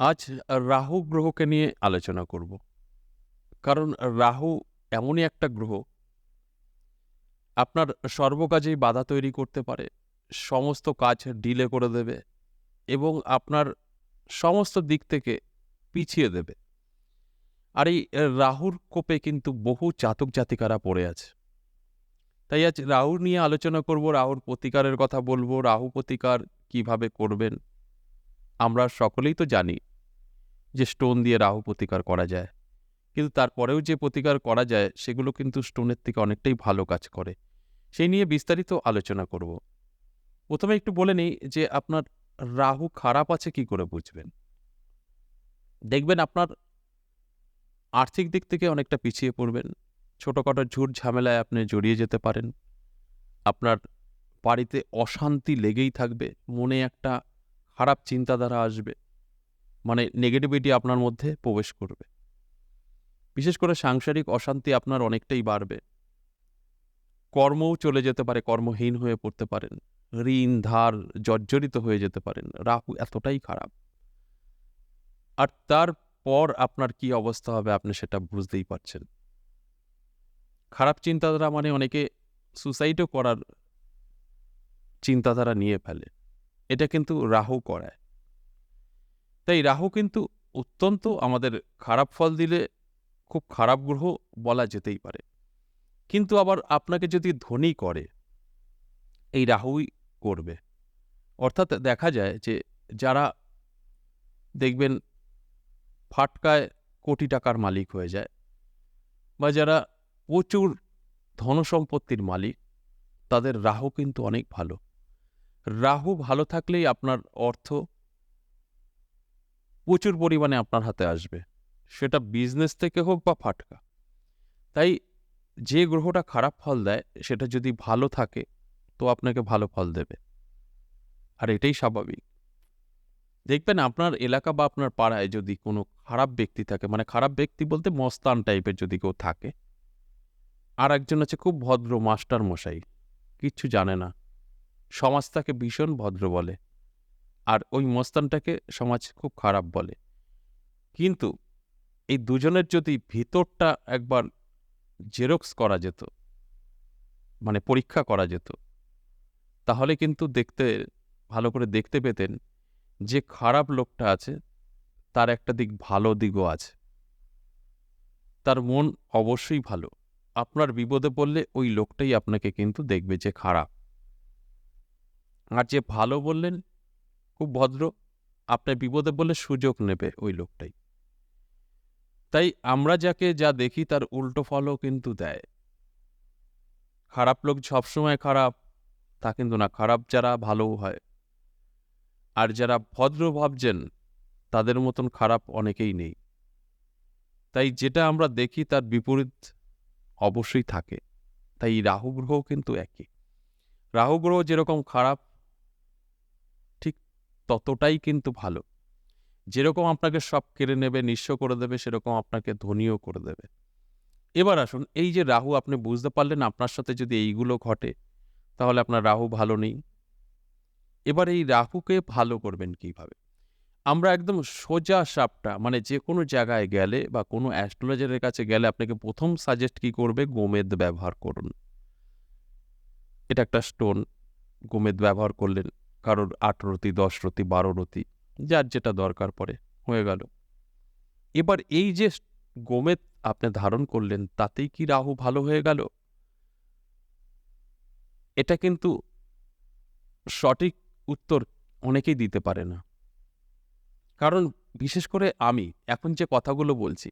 আজ রাহু গ্রহকে নিয়ে আলোচনা করব। কারণ রাহু এমনই একটা গ্রহ। আপনার সর্বকাজেই বাধা তৈরি করতে পারে, সমস্ত কাজ ডিলে করে দেবে এবং আপনার সমস্ত দিক থেকে পিছিয়ে দেবে। আর এই রাহুর কোপে কিন্তু বহু জাতক জাতিকারা পড়ে আছে। তাই আজ রাহু নিয়ে আলোচনা করব, রাহুর প্রতিকারের কথা বলব, রাহু প্রতিকার কীভাবে করবেন, আমরা সকলেই তো জানি। যে স্টোন দিয়ে রাহু প্রতিকার করা যায়। কিন্তু তারপরেও যে প্রতিকার করা যায়, সেগুলো কিন্তু স্টোনের থেকে অনেকটাই ভালো কাজ করে। সেই নিয়ে বিস্তারিত আলোচনা করব। প্রথমে একটু বলে নিই যে আপনার রাহু খারাপ আছে কি করে বুঝবেন? দেখবেন আপনার আর্থিক দিক থেকে অনেকটা পিছিয়ে পড়বেন। ছোটোখাটো ঝুট ঝামেলায় আপনি জড়িয়ে যেতে পারেন। আপনার বাড়িতে অশান্তি লেগেই থাকবে। মনে একটা খারাপ চিন্তাধারা আসবে। মানে নেগেটিভিটি আপনার মধ্যে প্রবেশ করবে। বিশেষ করে সাংসারিক অশান্তি আপনার অনেকটাই বাড়বে। কর্মও চলে যেতে পারে, কর্মহীন হয়ে পড়তে পারেন। ঋণ, ধার জর্জরিত হয়ে যেতে পারেন। রাহু এতটাই খারাপ। আর তারপর আপনার কি অবস্থা হবে আপনি সেটা বুঝতেই পারছেন। খারাপ চিন্তাধারা মানে অনেকে সুসাইডও করার চিন্তাধারা নিয়ে ফেলে। এটা কিন্তু রাহু করায়। তাই রাহু কিন্তু অত্যন্ত আমাদের খারাপ ফল দিলে খুব খারাপ গ্রহ বলা যেতেই পারে। কিন্তু আবার আপনাকে যদি ধনী করে, এই রাহুই করবে। অর্থাৎ দেখা যায় যে যারা দেখবেন ফাটকায় কোটি টাকার মালিক হয়ে যায় বা যারা প্রচুর ধনসম্পত্তির মালিক, তাদের রাহু কিন্তু অনেক ভালো। রাহু ভালো থাকলেই আপনার অর্থ প্রচুর পরিমাণে আপনার হাতে আসবে। সেটা বিজনেস থেকে হোক বা ফাটকা। তাই যে গ্রহটা খারাপ ফল দেয়, সেটা যদি ভালো থাকে, তো আপনাকে ভালো ফল দেবে। আর এটাই স্বাভাবিক। দেখবেন আপনার এলাকা বা আপনার পাড়ায় যদি কোনো খারাপ ব্যক্তি থাকে মানে খারাপ ব্যক্তি বলতে মস্তান টাইপের যদি কেউ থাকে আর একজন আছে খুব ভদ্র মাস্টার মশাই কিচ্ছু জানে না। সমাজ তাকে ভীষণ ভদ্র বলে। আর ওই মস্তানটাকে সমাজ খুব খারাপ বলে। কিন্তু এই দুজনের যদি ভিতরটা একবার জেরক্স করা যেত মানে পরীক্ষা করা যেত, তাহলে কিন্তু দেখতে, ভালো করে দেখতে পেতেন যে খারাপ লোকটা আছে, তার একটা দিক ভালো দিকও আছে। তার মন অবশ্যই ভালো। আপনার বিপদে পড়লে ওই লোকটাই আপনাকে কিন্তু দেখবে যে খারাপ। আর যে ভালো বললেন খুব ভদ্র, আপনার বিপদে বলে সুযোগ নেবে ওই লোকটাই। তাই আমরা যাকে যা দেখি তার উল্টো ফলও কিন্তু দেয়। খারাপ লোক সবসময় খারাপ, তা কিন্তু না, খারাপ যারা ভালোও হয়। আর যারা ভদ্র ভাবছেন, তাদের মতন খারাপ অনেকেই নেই। তাই যেটা আমরা দেখি তার বিপরীত অবশ্যই থাকে। তাই রাহু গ্রহ কিন্তু একই। রাহু গ্রহ যেরকম খারাপ ততটাই কিন্তু ভালো। যেরকম আপনাকে সব কেড়ে নেবে, নিঃস্ব করে দেবে, সেরকম আপনাকে ধনীও করে দেবে। এবার আসুন, এই যে রাহু, আপনি বুঝতে পারলেন আপনার সাথে যদি এইগুলো ঘটে, তাহলে আপনার রাহু ভালো নেই। এবার এই রাহুকে ভালো করবেন কীভাবে? আমরা একদম সোজা সাপটা মানে যে কোনো জায়গায় গেলে বা কোনো অ্যাস্ট্রোলজারের কাছে গেলে আপনাকে প্রথম সাজেস্ট কি করবে? গোমেদ ব্যবহার করুন। এটা একটা স্টোন, গোমেদ ব্যবহার করলেন। কারোর আট রতি, দশ রতি, বারো রতি, যার যেটা দরকার পড়ে, হয়ে গেল। এবার এই যে গোমেদ আপনি ধারণ করলেন, তাতেই কি রাহু ভালো হয়ে গেল? এটা কিন্তু সঠিক উত্তর অনেকেই দিতে পারে না। কারণ বিশেষ করে আমি, এখন যে কথাগুলো বলছি,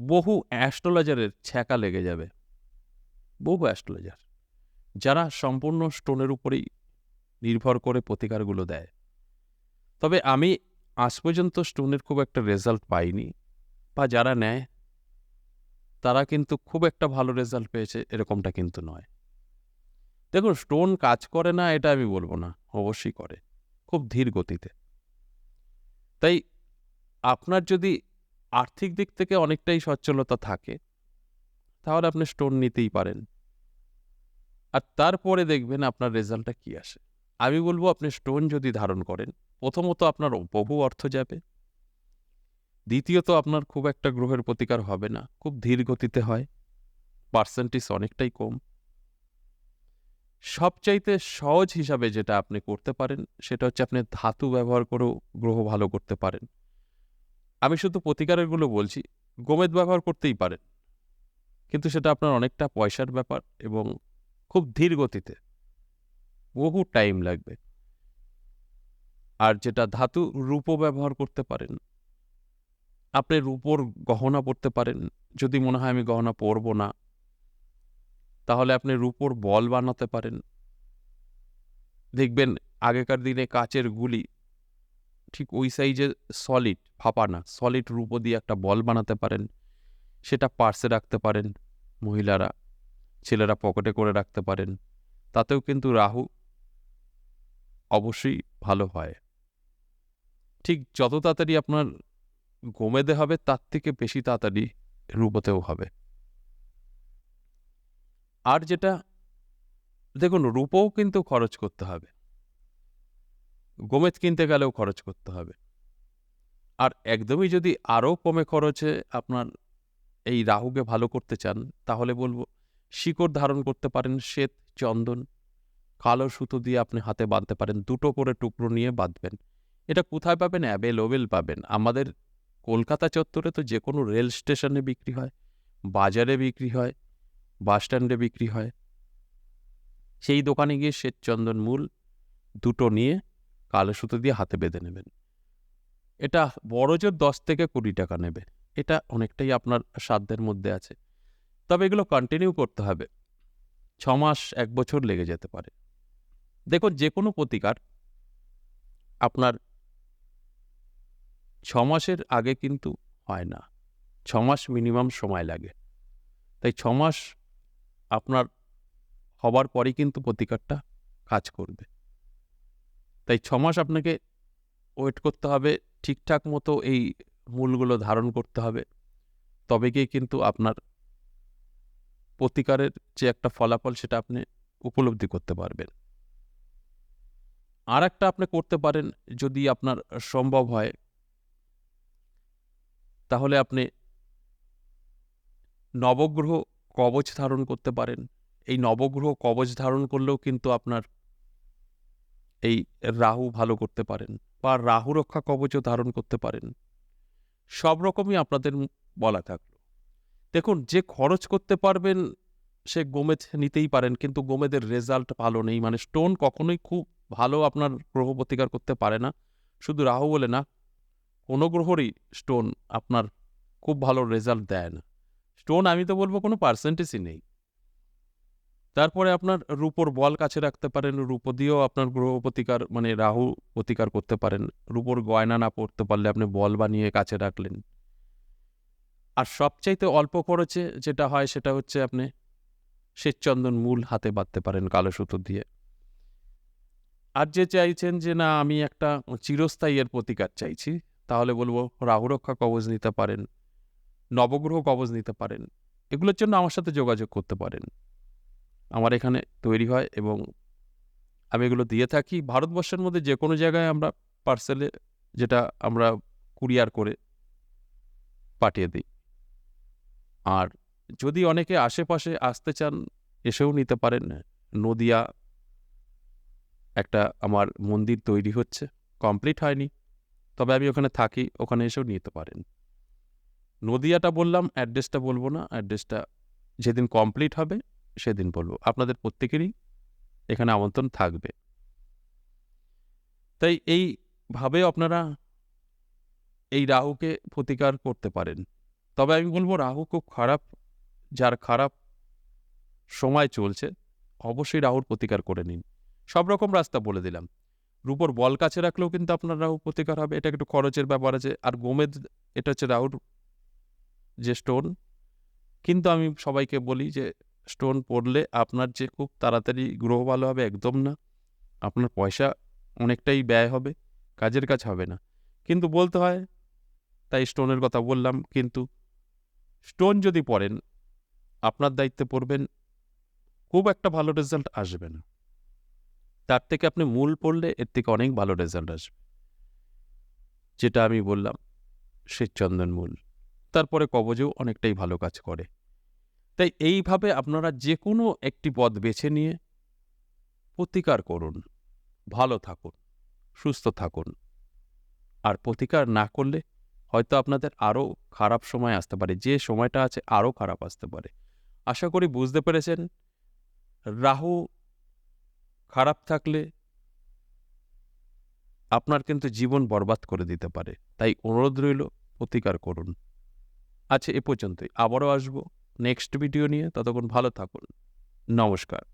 বহু অ্যাস্ট্রোলজারের ছ্যাঁকা লেগে যাবে। বহু অ্যাস্ট্রোলজার, যারা সম্পূর্ণ স্টোনের উপরেই নির্ভর করে প্রতিকারগুলো দেয়। তবে আমি আজ পর্যন্ত স্টোনের খুব একটা রেজাল্ট পাইনি বা যারা নেয়, তারা কিন্তু খুব একটা ভালো রেজাল্ট পেয়েছে এরকমটা কিন্তু নয়। দেখুন, স্টোন কাজ করে না এটা আমি বলব না, অবশ্যই করে, খুব ধীর গতিতে। তাই আপনার যদি আর্থিক দিক থেকে অনেকটাই সচ্ছলতা থাকে, তাহলে আপনি স্টোন নিতেই পারেন। আর তারপরে দেখবেন আপনার রেজাল্টটা কি আসে। আমি বলব আপনি স্টোন যদি ধারণ করেন, প্রথমত আপনার বহু অর্থ যাবে। দ্বিতীয়ত আপনার খুব একটা গ্রহের প্রতিকার হবে না, খুব ধীর গতিতে হয় পার্সেন্টেজ অনেকটাই কম। সবচাইতে সহজ হিসাবে যেটা আপনি করতে পারেন, সেটা হচ্ছে আপনি ধাতু ব্যবহার করেও গ্রহ ভালো করতে পারেন। আমি শুধু প্রতিকারেরগুলো বলছি, গোমেদ ব্যবহার করতেই পারেন। কিন্তু সেটা আপনার অনেকটা পয়সার ব্যাপার এবং খুব ধীর গতিতে। বহু টাইম লাগবে। আর যেটা ধাতু রূপো ব্যবহার করতে পারেন। আপনি রূপোর গহনা পরতে পারেন। যদি মনে হয় আমি গহনা পরবো না, তাহলে আপনি রূপোর বল বানাতে পারেন। দেখবেন আগেকার দিনে কাচের গুলি ঠিক ওই সাইজে সলিড ফাঁপা না সলিড রূপো দিয়ে একটা বল বানাতে পারেন। সেটা পার্সে রাখতে পারেন, মহিলারা, ছেলেরা পকেটে করে রাখতে পারেন। তাতেও কিন্তু রাহু অবশ্যই ভালো হয়। ঠিক যত তাড়াতাড়ি আপনার গোমেদে হবে, তার থেকে বেশি তাড়াতাড়ি রূপতেও হবে। আর যেটা, দেখুন, রূপও কিন্তু খরচ করতে হবে। গোমেদ কিনতে গেলেও খরচ করতে হবে। আর একদমই যদি আরও কমে খরচে আপনার এই রাহুকে ভালো করতে চান, তাহলে বলব, শিকড় ধারণ করতে পারেন শ্বেত চন্দন। কালো সুতো দিয়ে আপনি হাতে বাঁধতে পারেন, দুটো করে টুকরো নিয়ে বাঁধবেন। এটা কোথায় পাবেন? অ্যাভেলেবেল পাবেন। আমাদের কলকাতা চত্বরে তো যে কোনো রেল স্টেশনে বিক্রি হয়, বাজারে বিক্রি হয়, বাস স্ট্যান্ডে বিক্রি হয়। সেই দোকানে গিয়ে শ্বেত চন্দন মূল দুটো নিয়ে কালো সুতো দিয়ে হাতে বেঁধে নেবেন। এটা বড় জোর দশ থেকে কুড়ি টাকা নেবে। এটা অনেকটাই আপনার সাধ্যের মধ্যে আছে। তবে এগুলো কন্টিনিউ করতে হবে। ছ মাস এক বছর লেগে যেতে পারে। দেখুন, যে কোনো প্রতিকার আপনার ছ মাসের আগে কিন্তু হয় না। ছ মাস মিনিমাম সময় লাগে। তাই ছ মাস আপনার হবার পরেই কিন্তু প্রতিকারটা কাজ করবে। তাই ছ মাস আপনাকে ওয়েট করতে হবে, ঠিকঠাক মতো এই মূলগুলো ধারণ করতে হবে। তবে গিয়ে কিন্তু আপনার প্রতিকারের যে একটা ফলাফল সেটা আপনি উপলব্ধি করতে পারবেন। আর একটা আপনি করতে পারেন যদি আপনার সম্ভব হয়। তাহলে আপনি নবগ্রহ কবচ ধারণ করতে পারেন। এই নবগ্রহ কবচ ধারণ করলেও কিন্তু আপনার এই রাহু ভালো করতে পারেন বা রাহু রক্ষা কবচও ধারণ করতে পারেন। সব রকমই আপনাদের বলা থাকল। দেখুন, যে খরচ করতে পারবেন সে গোমেদ নিতেই পারেন, কিন্তু গোমেদের রেজাল্ট ভালো নেই। মানে স্টোন কখনোই খুব ভালো আপনার গ্রহ প্রতিকার করতে পারে না। শুধু রাহু বলে না, কোনো গ্রহরই স্টোন আপনার খুব ভালো রেজাল্ট দেয় না। স্টোন আমি তো বলব কোনো পার্সেন্টেজই নেই। তারপরে আপনার রূপোর বল কাছে রাখতে পারেন, রূপো দিয়েও আপনার গ্রহ প্রতিকার মানে রাহু প্রতিকার করতে পারেন। রূপোর গয়না না পড়তে পারলে আপনি বল বানিয়ে কাছে রাখলেন। আর সবচাইতে অল্প খরচে যেটা হয় সেটা হচ্ছে আপনি শ্বেতচন্দন মূল হাতে বাঁধতে পারেন কালো সুতো দিয়ে। আর যে চাইছেন যে, না, আমি একটা চিরস্থায়ীর প্রতিকার চাইছি, তাহলে বলব রাহু রক্ষা কবচ নিতে পারেন, নবগ্রহ কবজ নিতে পারেন, এগুলোর জন্য আমার সাথে যোগাযোগ করতে পারেন। আমার এখানে তৈরি হয় এবং আমি এগুলো দিয়ে থাকি। ভারতবর্ষের মধ্যে যে কোনো জায়গায় আমরা পার্সেলে যেটা আমরা কুরিয়ার করে পাঠিয়ে দিই। আর যদি অনেকে আশেপাশে আসতে চান, এসেও নিতে পারেন। নদিয়া একটা আমার মন্দির তৈরি হচ্ছে। কমপ্লিট হয়নি। তবে আমি ওখানে থাকি, ওখানে এসেও নিতে পারেন। নদিয়াটা বললাম, অ্যাড্রেসটা বলব না। অ্যাড্রেসটা যেদিন কমপ্লিট হবে, সেদিন বলব। আপনাদের প্রত্যেকেরই এখানে আমন্ত্রণ থাকবে। তাই এইভাবে আপনারা এই রাহুকে প্রতিকার করতে পারেন। তবে আমি বলব, রাহু খুব খারাপ, যার খারাপ সময় চলছে, অবশ্যই রাহুর প্রতিকার করে নিন। সব রকম রাস্তা বলে দিলাম। রূপর বল কাছে রাখলেও কিন্তু আপনার রাহু প্রতিকার হবে। এটা একটু খরচের ব্যাপার আছে। আর গোমেদ, এটা হচ্ছে রাহুর যে স্টোন, কিন্তু আমি সবাইকে বলি যে স্টোন পড়লে আপনার যে খুব তাড়াতাড়ি গ্রহ ভালো হবে একদম না। আপনার পয়সা অনেকটাই ব্যয় হবে, কাজের কাজ হবে না। কিন্তু বলতে হয়, তাই স্টোনের কথা বললাম, কিন্তু স্টোন যদি পড়েন, আপনার দায়িত্বে পড়বেন, খুব একটা ভালো রেজাল্ট আসবে না। তার থেকে আপনি মূল পড়লে এর থেকে অনেক ভালো রেজাল্ট আসবে। যেটা আমি বললাম শ্বেতচন্দন মূল। তারপরে কবজেও অনেকটাই ভালো কাজ করে। তাই এইভাবে আপনারা যে কোনো একটি পদ বেছে নিয়ে প্রতিকার করুন, ভালো থাকুন, সুস্থ থাকুন। আর প্রতিকার না করলে হয়তো আপনাদের আরও খারাপ সময় আসতে পারে, যে সময়টা আছে আরও খারাপ আসতে পারে। আশা করি বুঝতে পেরেছেন। রাহু খারাপ থাকলে আপনার কিন্তু জীবন বরবাদ করে দিতে পারে। তাই অনুরোধ রইল, প্রতিকার করুন। আচ্ছা এ পর্যন্তই। আবারও আসব নেক্সট ভিডিও নিয়ে। ততক্ষণ ভালো থাকুন। নমস্কার।